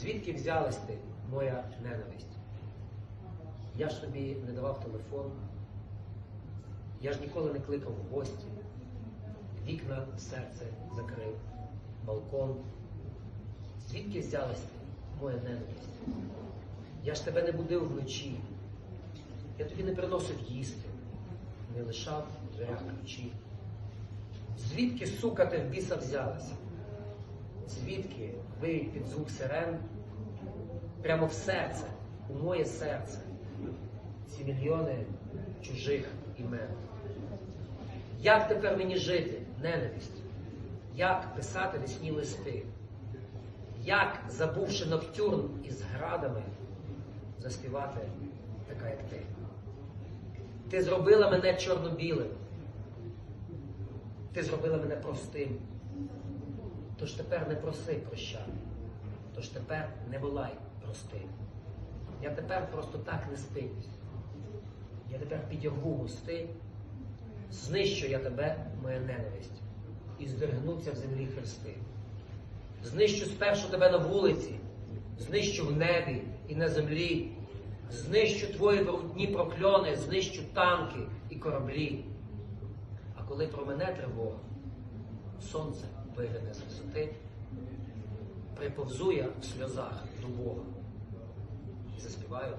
Звідки взялась ти, моя ненависть? Я ж тобі не давав телефон, я ж ніколи не кликав в гості, вікна серце закрив, балкон. Звідки взялась ти, моя ненависть? Я ж тебе не будив вночі, я тобі не приносив їсти, не лишав в дверях ключі. Звідки, сука, ти в біса взялася? Звідки виють під звук сирен прямо в серце, у моє серце, ці мільйони чужих імен? Як тепер мені жити, ненависть? Як писати весні листи? Як, забувши ноктюрн із градами, заспівати така, як ти? Ти зробила мене чорно-білим. Ти зробила мене простим. Тож тепер не проси прощати. Тож тепер не волай простим. Я тепер просто так не спинюсь. Я тепер підірву мости, знищу я тебе, моя ненависть, і здригнуться в землі хрести. Знищу спершу тебе на вулиці, знищу в небі і на землі, знищу твої брудні прокльони, знищу танки і кораблі. А коли про мене тривога, сонце вигляне з висоти, приповзу я в сльозах до Бога. І заспіваю